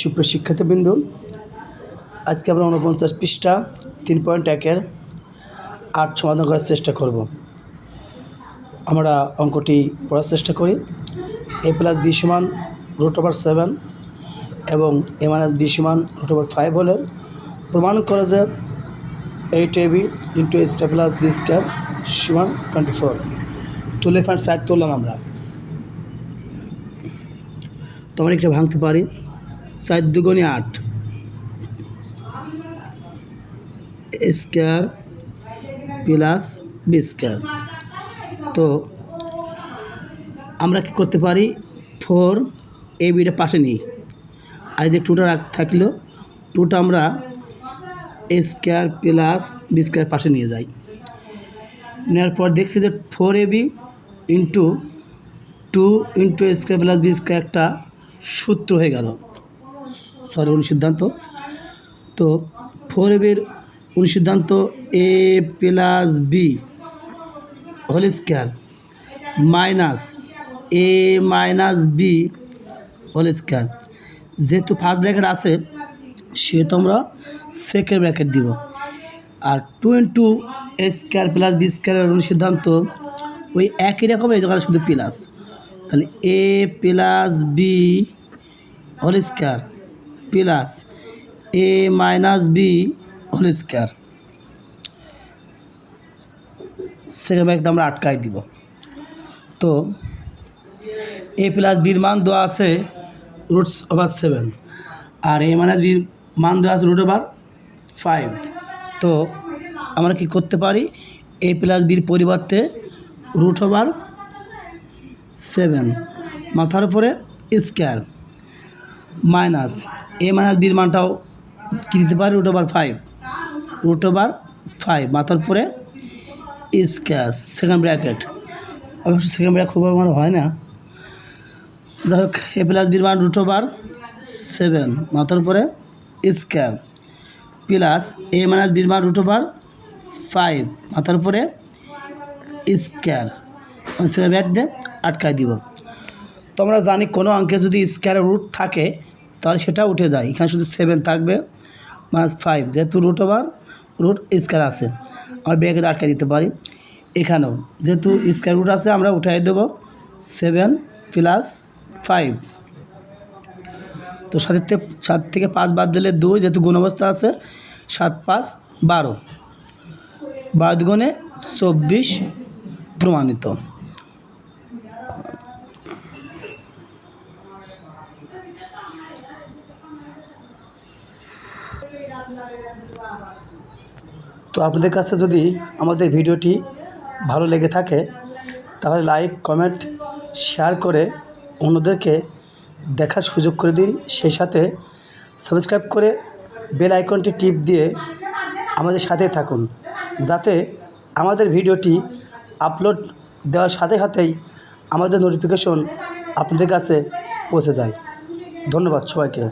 সুপ্রিয় শিক্ষার্থীবৃন্দ আজকে আমরা উনপঞ্চাশ পৃষ্ঠা, তিন পয়েন্ট একের আট সমাধান করার চেষ্টা করব। আমরা অঙ্কটি পড়ার চেষ্টা করি। এ প্লাস বি সমান রুট ওভার সেভেন এবং এ মাইনাস বি সমান রুট ওভার ফাইভ হলে প্রমাণ করে যে eight a b into a square plus b square সমান টোয়েন্টি ফোর। তো লেফট হ্যান্ড সাইড তুললাম আমরা। তো আমরা একটা ভাঙতে পারি। চার দুগুণে আট। Square plus b square. তো আমরা কি করতে পারি? ফোর এ বিটা পাশে নিই। আর যে টুটা থাকল, টুটা আমরা a square plus b square পাশে নিয়ে যাই। নেওয়ার পর দেখছি যে four a b into two into square plus b square একটা সূত্র হয়ে গেল। সরি অনুসিদ্ধান্ত তো ফোর এবির অনুসিদ্ধান্ত a plus b whole square minus a minus b whole square যেহেতু ফার্স্ট ব্র্যাকেট আছে, সেহেতু আমরা সেকেন্ড ব্র্যাকেট দিব। আর two into a square plus b স্কোয়ারের অনুসিদ্ধান্ত ওই একই রকম, এই জায়গায় শুধু প্লাস তাহলে a plus b whole square plus a minus b whole square. Second bracket আমরা আটকাই দিব। তো এ প্লাস বির মান দেওয়া আছে রুটস ওভার সেভেন। আর এ মাইনাস বির মান দেওয়া আছে রুট ওভার ফাইভ। তো আমরা কি করতে পারি? এ প্লাস বির পরিবর্তে রুট ওভার সেভেন। মাথার উপরে স্কোয়ার মাইনাস এ মাইনাস বির মানটাও কী দিতে পারি? Root over five root over five মাথার পরে স্কোয়ার সেকেন্ড ব্র্যাকেট অবশ্য সেকেন্ড ব্র্যাকেট খুব আমার হয় না। যাই হোক এ প্লাস বির মান রুট ওভার সেভেন মাথার পরে স্কোয়ার প্লাস এ মাইনাস বির মান রুট ওভার ফাইভ মাথার পরে স্কোয়ার সেকেন্ড ব্র্যাকেট দিয়ে আটকায় দিব। তো আমরা জানি কোনো অঙ্কে যদি স্কোয়ারের রুট থাকে তাহলে সেটা উঠে যায়। এখানে শুধু সেভেন থাকবে মাইনাস ফাইভ যেহেতু রুট ওভার রুট স্কোয়ার আছে। আমরা ব্র্যাকেট আটকে দিতে পারি, এখানেও যেহেতু স্কোয়ার রুট আছে, আমরা উঠাই দেবো সেভেন প্লাস ফাইভ তো সাতের থেকে সাত থেকে পাঁচ বাদ দিলে দুই, যেহেতু গুণ অবস্থা আছে, সাত, পাঁচ, বারো। বারো দুগুণে চব্বিশ প্রমাণিত। তো আপনাদের কাছে যদি আমাদের ভিডিওটি ভালো লেগে থাকে, তাহলে লাইক কমেন্ট শেয়ার করে অন্যদেরকে দেখার সুযোগ করে দিন। সেই সাথে সাবস্ক্রাইব করে বেল আইকনটি টিপ দিয়ে আমাদের সাথে থাকুন, যাতে আমাদের ভিডিওটি আপলোড দেওয়ার সাথে সাথেই আমাদের নোটিফিকেশন আপনাদের কাছে পৌঁছে যায়। ধন্যবাদ সবাইকে।